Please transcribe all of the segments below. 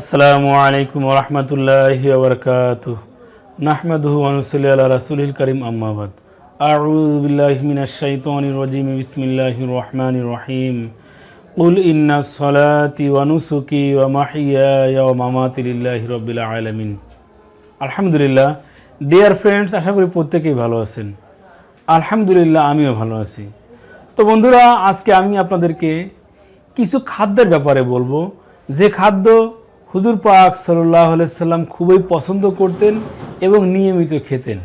আসসালামু আলাইকুম রহমতুল্লাহি ওবরকাত নাহমাদুহু অনুসলি আল্লাহ রাসুলিল করিম আম্মাবাদ বিল্লাহি মিনাশ শাইতানির রাজিম, বিসমিল্লাহির রহমানির রহিম। কুল ইন্না সলাতি ওয়া নুসুকি ওয়া মাহিয়ায়া ওয়া মামাতি লিল্লাহি রাব্বিল আলামিন। আলহামদুলিল্লাহ ডিয়ার ফ্রেন্ডস আশা করি প্রত্যেকেই ভালো আছেন। আলহামদুলিল্লাহ, আমিও ভালো আছি। তো বন্ধুরা, আজকে আমি আপনাদেরকে কিছু খাদ্যের ব্যাপারে বলব। যে খাদ্য হুজুর পাক সাল্লাহ সাল্লাম খুবই পছন্দ করতেন এবং নিয়মিত খেতেন।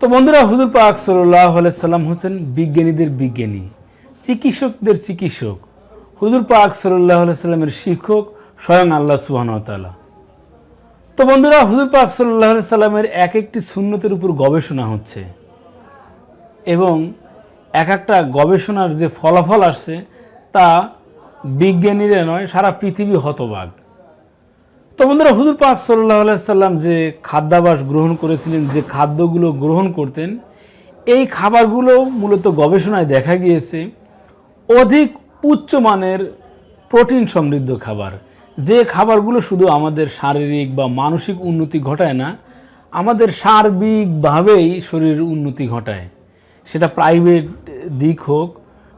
তো বন্ধুরা, হুজুর পাক সাল্লাহ সাল্লাম হচ্ছেন বিজ্ঞানীদের বিজ্ঞানী, চিকিৎসকদের চিকিৎসক। হুজুর পাক সাল্লাহ সাল্লামের শিক্ষক স্বয়ং আল্লাহ সুহানতালা তো বন্ধুরা, হুজুর পাক সাল্লাহ সাল্লামের এক একটি সুন্নতের উপর গবেষণা হচ্ছে এবং এক একটা গবেষণার যে ফলাফল আসছে তা বিজ্ঞানীরা নয়, সারা পৃথিবী হতবাক। তো বন্ধুরা, হুজুর পাক সাল্লাহ সাল্লাম যে খাদ্যাভাস গ্রহণ করেছিলেন, যে খাদ্যগুলো গ্রহণ করতেন, এই খাবারগুলো মূলত গবেষণায় দেখা গিয়েছে, অধিক উচ্চমানের প্রোটিন সমৃদ্ধ খাবার। যে খাবারগুলো শুধু আমাদের শারীরিক বা মানসিক উন্নতি ঘটায় না, আমাদের সার্বিকভাবেই শরীরের উন্নতি ঘটায়। সেটা প্রাইভেট দিক হোক,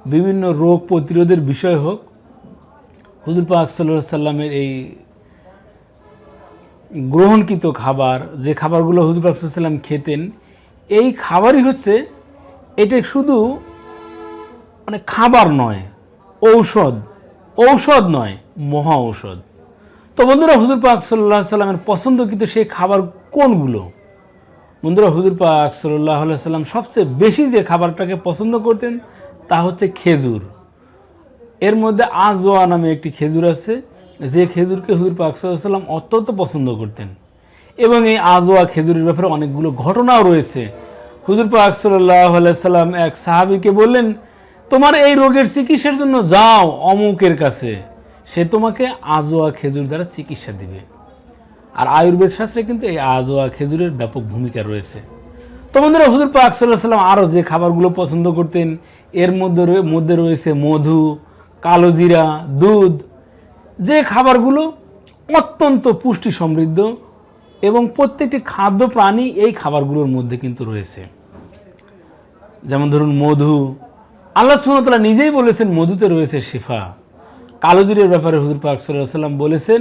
বিভিন্ন রোগ প্রতিরোধের বিষয় হোক হুজুর পাক সাল্লামের এই গ্রহণকৃত খাবার, যে খাবারগুলো হুজুর পাক সাল্লাম খেতেন, এই খাবারই হচ্ছে, এটা শুধু মানে খাবার নয়, ঔষধ ঔষধ নয়, মহা ঔষধ। তো বন্ধুরা, হুজুর পাক সাল্লাহ সাল্লামের পছন্দকৃত সেই খাবার কোনগুলো? বন্ধুরা, হুজুর পাক সাল্লাহ সাল্লাম সবচেয়ে বেশি যে খাবারটাকে পছন্দ করতেন, তা হচ্ছে খেজুর। এর মধ্যে আজোয়া নামে একটি খেজুর আছে। যে খেজুরকে হুজুর পাক সাল্লাম অত্যন্ত পছন্দ করতেন। এবং এই আজোয়া খেজুরের ব্যাপারে অনেকগুলো ঘটনাও রয়েছে। হুজুর পাক সাল্লাম এক সাহাবিকে বললেন, তোমার এই রোগের চিকিৎসার জন্য যাও অমুকের কাছে। সে তোমাকে আজোয়া খেজুর দ্বারা চিকিৎসা দিবে। আর আয়ুর্বেদ শাস্ত্রে কিন্তু এই আজোয়া খেজুরের ব্যাপক ভূমিকা রয়েছে। তো বন্ধুরা, হুজুর পাক সাল্লাহ সাল্লাম আরও যে খাবারগুলো পছন্দ করতেন, এর মধ্যে মধ্যে রয়েছে মধু কালো জিরা, দুধ, যে খাবারগুলো অত্যন্ত পুষ্টি সমৃদ্ধ এবং প্রত্যেকটি খাদ্য প্রাণী এই খাবারগুলোর মধ্যে কিন্তু রয়েছে। যেমন ধরুন মধু। আল্লাহ সুমতলা নিজেই বলেছেন মধুতে রয়েছে শিফা। কালোজিরের ব্যাপারে হুজুর পাক সাল্লাম বলেছেন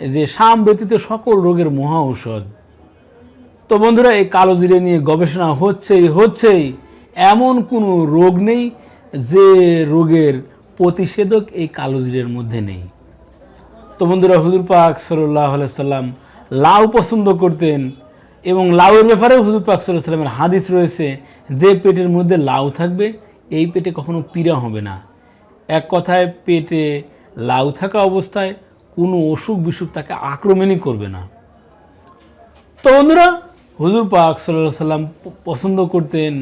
যে শাম ব্যতীত সকল রোগের মহা ঔষধ। তো বন্ধুরা, এই কালো জিরে নিয়ে গবেষণা হচ্ছেই হচ্ছেই এমন কোনো রোগ নেই যে রোগের প্রতিষেধক এই কালো জিরের মধ্যে নেই। তো বন্ধুরা, হুজুর পাক সাল্লাহ সাল্লাম লাউ পছন্দ করতেন এবং লাউয়ের ব্যাপারে হুজুর পাক সাল্লাহ সাল্লামের হাদিস রয়েছে, যে পেটের মধ্যে লাউ থাকবে, এই পেটে কখনো পীড়া হবে না। এক কথায়, পেটে লাউ থাকা অবস্থায় কোনো অসুখ বিসুখ তাকে আক্রমণই করবে না। তো বন্ধুরা, হুজুর পাক সাল্লাহ সাল্লাম পছন্দ করতেন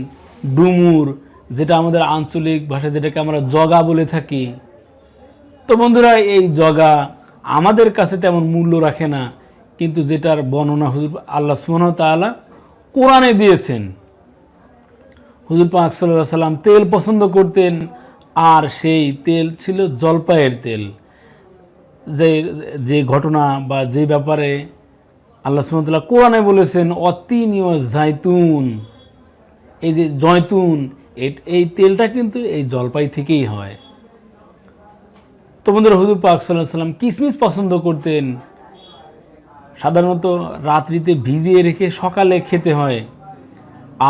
ডুমুর যেটা আমাদের আঞ্চলিক ভাষায় যেটাকে আমরা জগা বলে থাকি। তো বন্ধুরা, এই জগা আমাদের কাছে তেমন মূল্য রাখে না, কিন্তু যেটার বর্ণনা হুজুর আল্লাহ ওয়া তাআলা কোরআনে দিয়েছেন। হুজুর পাক সাল্লাহ সাল্লাম তেল পছন্দ করতেন, আর সেই তেল ছিল জলপাইয়ের তেল। যে যে ঘটনা বা যে ব্যাপারে আল্লাহ সুমতুল্লাহ কোরআনে বলেছেন, অতিনীয় জাইতুন এই যে জয়তুন এই তেলটা কিন্তু এই জলপাই থেকেই হয়। তো বন্ধুরা, হুজুর পাক সাল্লাহ সাল্লাম কিশমিশ পছন্দ করতেন। সাধারণত রাত্রিতে ভিজিয়ে রেখে সকালে খেতে হয়।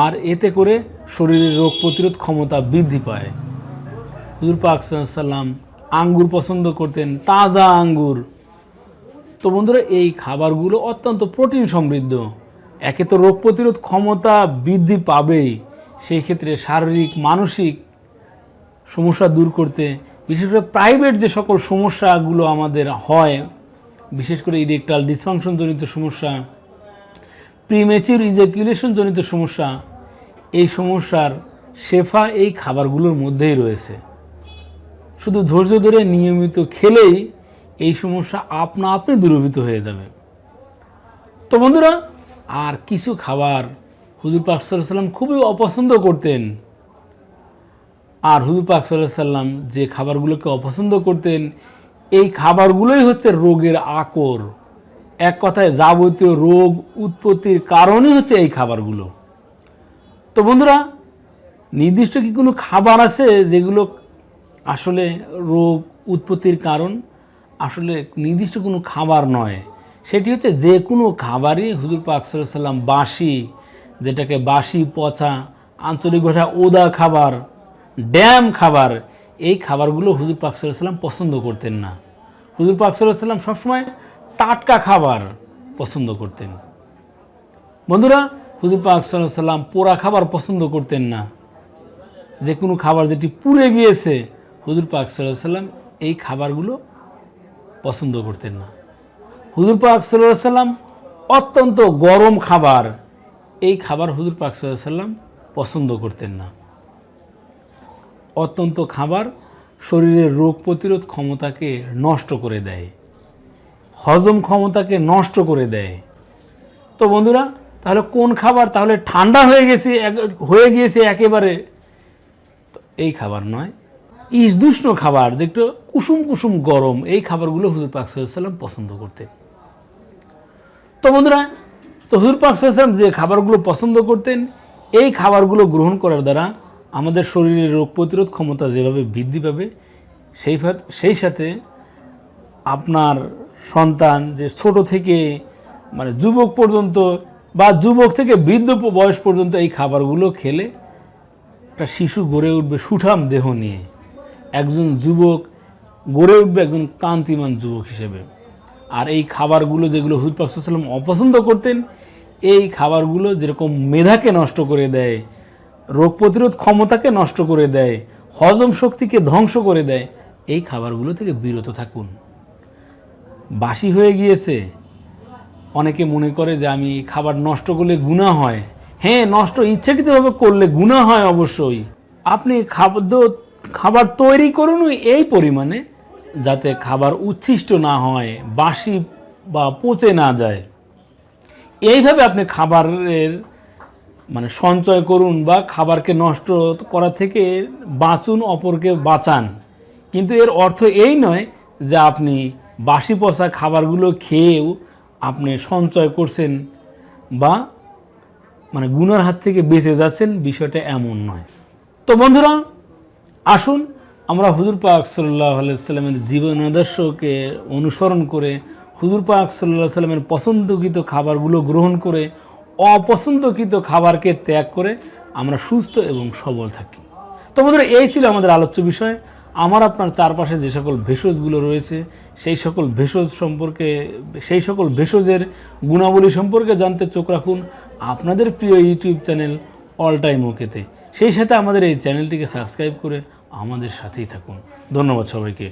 আর এতে করে শরীরের রোগ প্রতিরোধ ক্ষমতা বৃদ্ধি পায়। হুজুর পাক সাল্লাম আঙ্গুর পছন্দ করতেন, তাজা আঙ্গুর। তো বন্ধুরা, এই খাবারগুলো অত্যন্ত প্রোটিন সমৃদ্ধ। একে তো রোগ প্রতিরোধ ক্ষমতা বৃদ্ধি পাবেই। সেই ক্ষেত্রে শারীরিক, মানসিক সমস্যা দূর করতে, বিশেষ করে প্রাইভেট যে সকল সমস্যাগুলো আমাদের হয়, বিশেষ করে ইরেকটাল ডিসফাংশন জনিত সমস্যা প্রিমেচিউর ইজাকুলেশনজনিত সমস্যা, এই সমস্যার শেফা এই খাবারগুলোর মধ্যেই রয়েছে। শুধু ধৈর্য ধরে নিয়মিত খেলেই এই সমস্যা আপনা আপনি দূরীভূত হয়ে যাবে। তো বন্ধুরা, আর কিছু খাবার হুজুর পাক সাল্লাম খুবই অপছন্দ করতেন। আর হুজুর পাক সাল্লাম যে খাবারগুলোকে অপছন্দ করতেন, এই খাবারগুলোই হচ্ছে রোগের আকর। এক কথায় যাবতীয় রোগ উৎপত্তির কারণই হচ্ছে এই খাবারগুলো। তো বন্ধুরা, নির্দিষ্ট কি কোনো খাবার আছে যেগুলো আসলে রোগ উৎপত্তির কারণ? আসলে নির্দিষ্ট কোনো খাবার নয়। সেটি হচ্ছে যে কোনো খাবারই হুজুর পাক সাল্লাম বাসি যেটাকে বাসি পচা, আঞ্চলিক ভাষা ওদা খাবার, ড্যাম খাবার, এই খাবারগুলো হুজুর পাক সাল্লাল্লাহু আলাইহি সাল্লাম পছন্দ করতেন না। হুজুর পাক সাল্লাল্লাহু আলাইহি সাল্লাম সবসময় টাটকা খাবার পছন্দ করতেন। বন্ধুরা, হুজুর পাক সাল্লাল্লাহু সাল্লাম পোড়া খাবার পছন্দ করতেন না। যে কোনো খাবার যেটি পুড়ে গিয়েছে, হুজুর পাক সাল্লাহ সাল্লাম এই খাবারগুলো পছন্দ করতেন না। হুজুর পাক সাল্লাহ সাল্লাম অত্যন্ত গরম খাবার এই খাবার হুজুর পাক সাল্লাম পছন্দ করতেন না। অত্যন্ত খাবার শরীরের রোগ প্রতিরোধ ক্ষমতাকে নষ্ট করে দেয়, হজম ক্ষমতাকে নষ্ট করে দেয়। তো বন্ধুরা, তাহলে কোন খাবার তাহলে ঠান্ডা হয়ে গেছে হয়ে গিয়েছে একেবারে? এই খাবার নয় ইসদুষ্ণ খাবার, যে একটু কুসুম কুসুম গরম, এই খাবারগুলো হুজুর পাক সাল্লাম পছন্দ করতেন। তো বন্ধুরা তো হুজুর পাক সাল্লাম যে খাবারগুলো পছন্দ করতেন, এই খাবারগুলো গ্রহণ করার দ্বারা আমাদের শরীরের রোগ প্রতিরোধ ক্ষমতা যেভাবে বৃদ্ধি পাবে, সেই সেই সাথে আপনার সন্তান যে ছোট থেকে মানে যুবক পর্যন্ত বা যুবক থেকে বৃদ্ধ বয়স পর্যন্ত এই খাবারগুলো খেলে একটা শিশু গড়ে উঠবে সুঠাম দেহ নিয়ে। একজন যুবক গড়ে উঠবে একজন কান্তিমান যুবক হিসেবে। আর এই খাবারগুলো যেগুলো হুজুর পাক সাল্লাম অপছন্দ করতেন এই খাবারগুলো যেরকম মেধাকে নষ্ট করে দেয়, রোগ প্রতিরোধ ক্ষমতাকে নষ্ট করে দেয়, হজম শক্তিকে ধ্বংস করে দেয়, এই খাবারগুলো থেকে বিরত থাকুন। বাসি হয়ে গিয়েছে। অনেকে মনে করে যে আমি খাবার নষ্ট করলে গুণা হয়। হ্যাঁ নষ্ট ইচ্ছাকৃতভাবে করলে গুণা হয় অবশ্যই। আপনি খাদ্য, খাবার তৈরি করুন এই পরিমাণে যাতে খাবার উচ্ছিষ্ট না হয়, বাসি বা পচে না যায়। এইভাবে আপনি খাবারের মানে সঞ্চয় করুন বা খাবারকে নষ্ট করা থেকে বাঁচুন, অপরকে বাঁচান। কিন্তু এর অর্থ এই নয় যে আপনি বাসি পচা খাবারগুলো খেয়েও আপনি সঞ্চয় করছেন বা মানে গুনার হাত থেকে বেঁচে যাচ্ছেন, বিষয়টা এমন নয়। তো বন্ধুরা, আসুন আমরা হুজুর পাক সাল্লাহ সাল্লামের জীবন আদর্শকে অনুসরণ করে হুজুর পাক সাল্লাহ সাল্লামের পছন্দকৃত খাবারগুলো গ্রহণ করে, অপছন্দকৃত খাবারকে ত্যাগ করে আমরা সুস্থ এবং সবল থাকি। তো বন্ধুরা, এই ছিল আমাদের আলোচ্য বিষয়। আমার আপনার চারপাশে যে সকল ভেষজগুলো রয়েছে, সেই সকল ভেষজ সম্পর্কে, সেই সকল ভেষজের গুণাবলী সম্পর্কে জানতে চোখ রাখুন আপনাদের প্রিয় ইউটিউব চ্যানেল অল টাইম ওকেতে। সেই সাথে আমাদের এই চ্যানেলটিকে সাবস্ক্রাইব করে আমাদের সাথেই থাকুন। ধন্যবাদ সবাইকে।